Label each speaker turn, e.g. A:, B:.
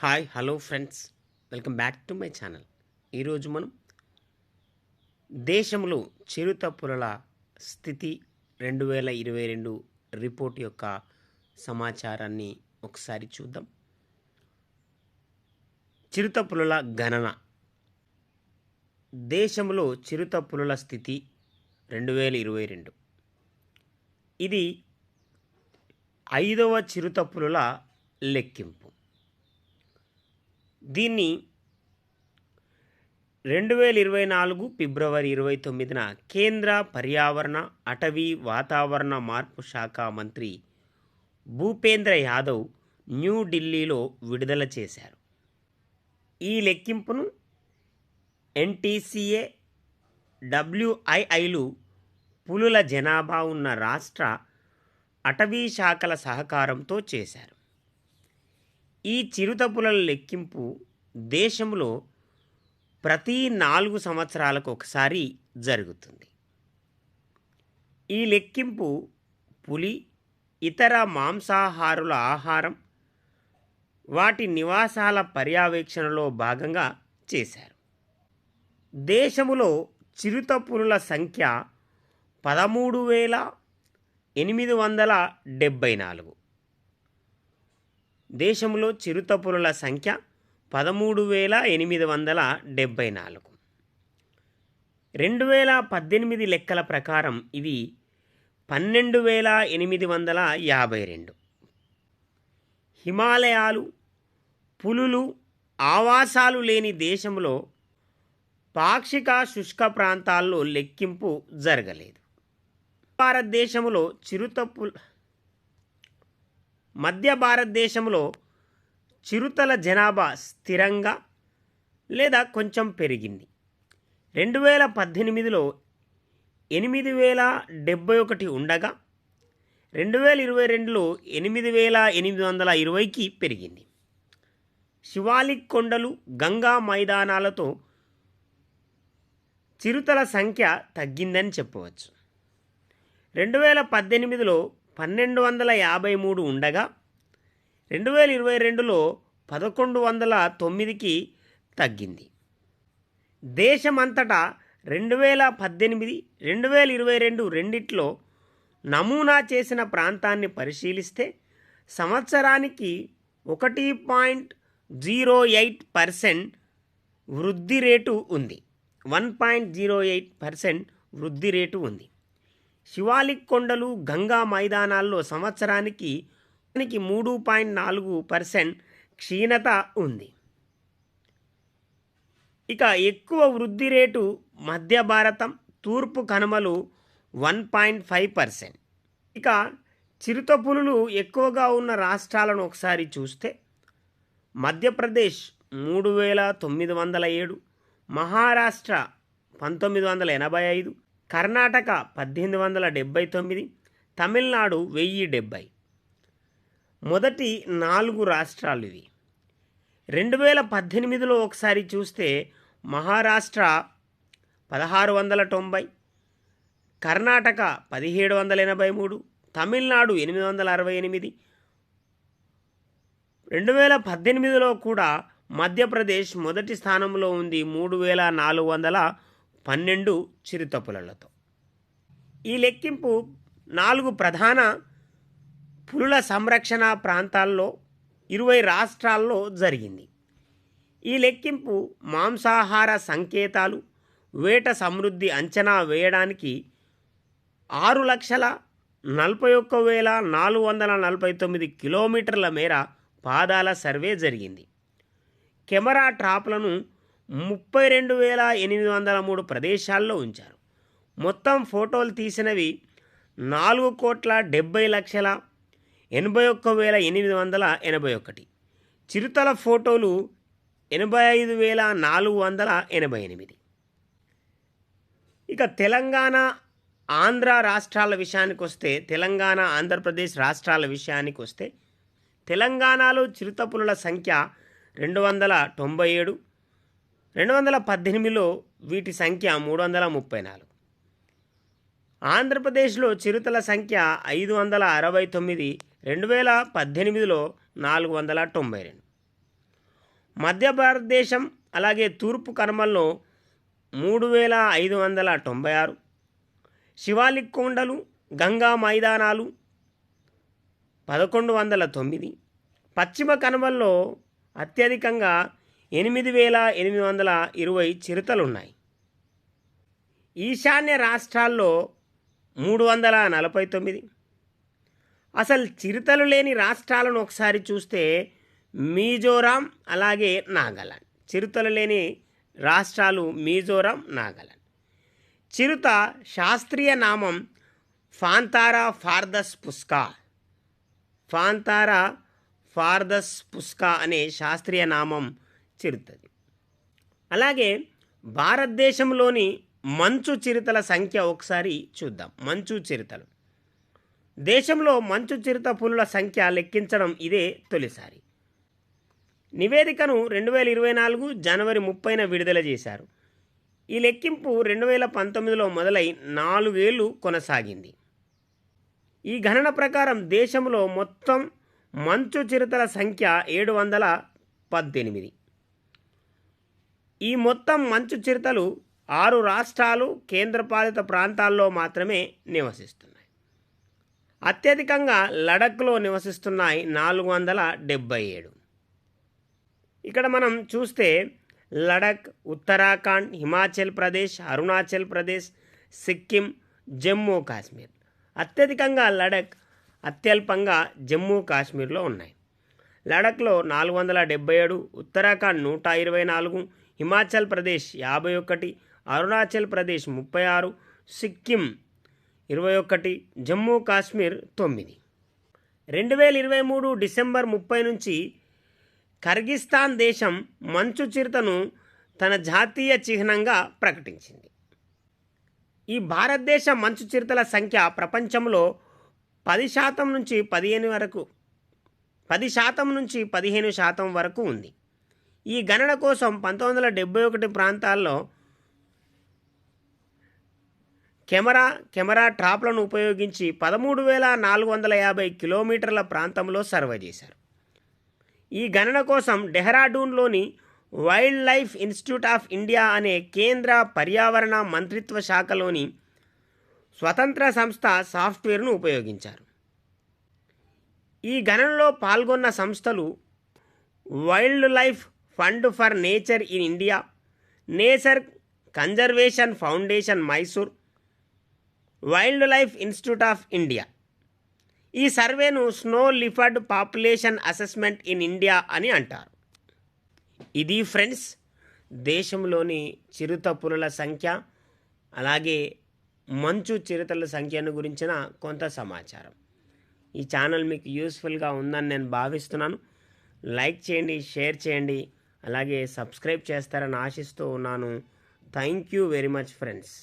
A: Hi hello friends. Welcome back to my channel. ఈరోజు మనం దేశంలో చిరుతపులుల స్థితి రెండు వేల ఇరవై రెండు రిపోర్ట్ యొక్క సమాచారాన్ని ఒకసారి చూద్దాం. చిరుతపులుల గణన. దేశంలో చిరుత పులుల స్థితి రెండు వేల ఇరవై రెండు. ఇది ఐదవ చిరుత పులుల లెక్కింపు. దీన్ని రెండు వేల ఇరవై నాలుగు ఫిబ్రవరి ఇరవై తొమ్మిదిన కేంద్ర పర్యావరణ అటవీ వాతావరణ మార్పు శాఖ మంత్రి భూపేంద్ర యాదవ్ న్యూఢిల్లీలో విడుదల చేశారు. ఈ లెక్కింపును ఎన్టీసీఏ డబ్ల్యూఐఐలు పులుల జనాభా ఉన్న రాష్ట్ర అటవీ శాఖల సహకారంతో చేశారు. ఈ చిరుత పులుల లెక్కింపు దేశంలో ప్రతి నాలుగు సంవత్సరాలకు ఒకసారి జరుగుతుంది. ఈ లెక్కింపు పులి ఇతర మాంసాహారుల ఆహారం వాటి నివాసాల పర్యవేక్షణలో భాగంగా చేశారు. దేశములో చిరుతపులుల సంఖ్య పదమూడు వేల ఎనిమిది వందల డెబ్భై నాలుగు. దేశంలో చిరుతపులుల సంఖ్య పదమూడు వేల ఎనిమిది వందల డెబ్భై నాలుగు. రెండు వేల పద్దెనిమిది లెక్కల ప్రకారం ఇది పన్నెండు వేల ఎనిమిది వందల యాభై రెండు. హిమాలయాలు పులులు ఆవాసాలు లేని దేశంలో పాక్షిక శుష్క ప్రాంతాల్లో లెక్కింపు జరగలేదు. భారతదేశంలో చిరుతపులు మధ్య భారతదేశంలో చిరుతల జనాభా స్థిరంగా లేదా కొంచెం పెరిగింది. రెండు వేల పద్దెనిమిదిలో ఎనిమిది వేల డెబ్బై ఒకటి ఉండగా రెండు వేల ఇరవై రెండులో ఎనిమిది వేల ఎనిమిది వందల ఇరవైకి పెరిగింది. శివాలిక్ కొండలు గంగా మైదానాలతో చిరుతల సంఖ్య తగ్గిందని చెప్పవచ్చు. రెండు వేల పద్దెనిమిదిలో పన్నెండు వందల యాభై మూడు ఉండగా రెండు వేల ఇరవై రెండులో పదకొండు వందల తొమ్మిదికి తగ్గింది. దేశమంతటా రెండు వేల పద్దెనిమిది రెండు వేల ఇరవై రెండు రెండిట్లో నమూనా చేసిన ప్రాంతాన్ని పరిశీలిస్తే సంవత్సరానికి ఒకటి పాయింట్ జీరో ఎయిట్ పర్సెంట్ వృద్ధి రేటు ఉంది. One point zero eight percent వృద్ధి రేటు ఉంది. శివాలిక్ కొండలు గంగా మైదానాల్లో సంవత్సరానికి మూడు పాయింట్ నాలుగు పర్సెంట్ క్షీణత ఉంది. ఇక ఎక్కువ వృద్ధి రేటు మధ్య భారతం తూర్పు కనుమలు వన్ పాయింట్ ఫైవ్ పర్సెంట్. ఇక చిరుత పులులు ఎక్కువగా ఉన్న రాష్ట్రాలను ఒకసారి చూస్తే మధ్యప్రదేశ్ మూడు వేల తొమ్మిది వందల ఏడు మహారాష్ట్ర పంతొమ్మిది వందల ఎనభై ఐదు కర్ణాటక పద్దెనిమిది వందల డెబ్భై తొమ్మిది తమిళనాడు వెయ్యి డెబ్భై మొదటి నాలుగు రాష్ట్రాలు ఇవి. రెండు వేల పద్దెనిమిదిలో ఒకసారి చూస్తే మహారాష్ట్ర పదహారు వందల తొంభై కర్ణాటక పదిహేడు వందల ఎనభై మూడు తమిళనాడు ఎనిమిది వందల అరవై ఎనిమిది. రెండు వేల పద్దెనిమిదిలో కూడా మధ్యప్రదేశ్ మొదటి స్థానంలో ఉంది మూడు వేల నాలుగు వందల పన్నెండు చిరుతపులలతో. ఈ లెక్కింపు నాలుగు ప్రధాన పులుల సంరక్షణ ప్రాంతాల్లో ఇరవై రాష్ట్రాల్లో జరిగింది. ఈ లెక్కింపు మాంసాహార సంకేతాలు వేట సమృద్ధి అంచనా వేయడానికి ఆరు లక్షల నలభై ఒక్క వేల నాలుగు వందల నలభై తొమ్మిది కిలోమీటర్ల మేర పాదాల సర్వే జరిగింది. కెమెరా ట్రాప్లను ముప్పై రెండు వేల ఎనిమిది వందల మూడు ప్రదేశాల్లో ఉంచారు. మొత్తం ఫోటోలు తీసినవి నాలుగు కోట్ల డెబ్బై లక్షల ఎనభై ఒక్క వేల ఎనిమిది వందల ఎనభై ఒకటి. చిరుతల ఫోటోలు ఎనభై ఐదు వేల నాలుగు వందల ఎనభై ఎనిమిది. ఇక తెలంగాణ ఆంధ్ర రాష్ట్రాల విషయానికి వస్తే తెలంగాణ ఆంధ్రప్రదేశ్ రాష్ట్రాల విషయానికి వస్తే తెలంగాణలో చిరుతపులుల సంఖ్య రెండు వందల తొంభై ఏడు రెండు వందల పద్దెనిమిదిలో వీటి సంఖ్య మూడు వందల ముప్పై నాలుగు. ఆంధ్రప్రదేశ్లో చిరుతల సంఖ్య ఐదు వందల అరవై తొమ్మిది రెండు వేల పద్దెనిమిదిలో నాలుగు వందల తొంభై రెండు. మధ్య భారతదేశం అలాగే తూర్పు కర్మల్లో మూడు వేల ఐదు వందల తొంభై ఆరు. శివాలిక్ కొండలు గంగా మైదానాలు పదకొండు వందల తొమ్మిది. పశ్చిమ కనుమల్లో అత్యధికంగా ఎనిమిది వేల ఎనిమిది వందల ఇరవై చిరుతలున్నాయి. ఈశాన్య రాష్ట్రాల్లో మూడు వందల నలభై తొమ్మిది. అసలు చిరుతలు లేని రాష్ట్రాలను ఒకసారి చూస్తే మిజోరాం అలాగే నాగాలాండ్. చిరుతలు లేని రాష్ట్రాలు మిజోరాం నాగాలాండ్. చిరుత శాస్త్రీయ నామం ఫాంతారా ఫార్దస్ పుస్కా. ఫాంతారా ఫార్దస్ పుస్కా అనే శాస్త్రీయ నామం చిరుతది. అలాగే భారతదేశంలోని మంచు చిరుతల సంఖ్య ఒకసారి చూద్దాం. మంచు చిరుతలు. దేశంలో మంచు చిరుత పులుల సంఖ్య లెక్కించడం ఇదే తొలిసారి. నివేదికను రెండు వేల ఇరవై నాలుగు జనవరి ముప్పైన విడుదల చేశారు. ఈ లెక్కింపు రెండు వేల పంతొమ్మిదిలో మొదలై నాలుగేళ్ళు కొనసాగింది. ఈ గణన ప్రకారం దేశంలో మొత్తం మంచు చిరుతల సంఖ్య ఏడు వందల పద్దెనిమిది. ఈ మొత్తం మంచు చిరుతలు ఆరు రాష్ట్రాలు కేంద్రపాలిత ప్రాంతాల్లో మాత్రమే నివసిస్తున్నాయి. అత్యధికంగా లడఖ్లో నివసిస్తున్నాయి నాలుగు వందల డెబ్బై ఏడు. ఇక్కడ మనం చూస్తే లడఖ్ ఉత్తరాఖండ్ హిమాచల్ ప్రదేశ్ అరుణాచల్ ప్రదేశ్ సిక్కిం జమ్మూ కాశ్మీర్. అత్యధికంగా లడఖ్ అత్యల్పంగా జమ్మూ కాశ్మీర్లో ఉన్నాయి. లడఖ్లో నాలుగు వందల డెబ్బై ఏడు ఉత్తరాఖండ్ నూట ఇరవై నాలుగు హిమాచల్ ప్రదేశ్ యాభై ఒకటి అరుణాచల్ ప్రదేశ్ ముప్పై ఆరు సిక్కిం ఇరవై ఒకటి జమ్మూ కాశ్మీర్ తొమ్మిది. రెండు వేల ఇరవై మూడు డిసెంబర్ ముప్పై నుంచి కర్గిస్తాన్ దేశం మంచు చిరుతను తన జాతీయ చిహ్నంగా ప్రకటించింది. ఈ భారతదేశ మంచు చిరుతల సంఖ్య ప్రపంచంలో పది శాతం నుంచి పదిహేను వరకు పది శాతం నుంచి పదిహేను శాతం వరకు ఉంది. ఈ గణన కోసం పంతొమ్మిది వందల డెబ్బై ఒకటి ప్రాంతాల్లో కెమెరా కెమెరా ట్రాప్లను ఉపయోగించి పదమూడు వేల నాలుగు వందల యాభై కిలోమీటర్ల ప్రాంతంలో సర్వే చేశారు. ఈ గణన కోసం డెహ్రాడూన్లోని wildlife institute of India అనే కేంద్ర పర్యావరణ మంత్రిత్వ శాఖలోని స్వతంత్ర సంస్థ సాఫ్ట్వేర్ను ఉపయోగించారు. ఈ గణనలో పాల్గొన్న సంస్థలు wildlife fund for nature in India nature conservation foundation Mysore wildlife institute of India. ఈ సర్వేను snow leopard population assessment in India అని అంటారు. ఇది ఫ్రెండ్స్ దేశంలోని చిరుత పులుల సంఖ్య అలాగే మంచు చిరుతల సంఖ్యను గురించిన కొంత సమాచారం. ఈ ఛానల్ మీకు యూస్ఫుల్గా ఉందని నేను భావిస్తున్నాను. లైక్ చేయండి షేర్ చేయండి. అలాగే సబ్స్క్రైబ్ చేస్తారని ఆశిస్తూ ఉన్నాను. Thank you very much friends.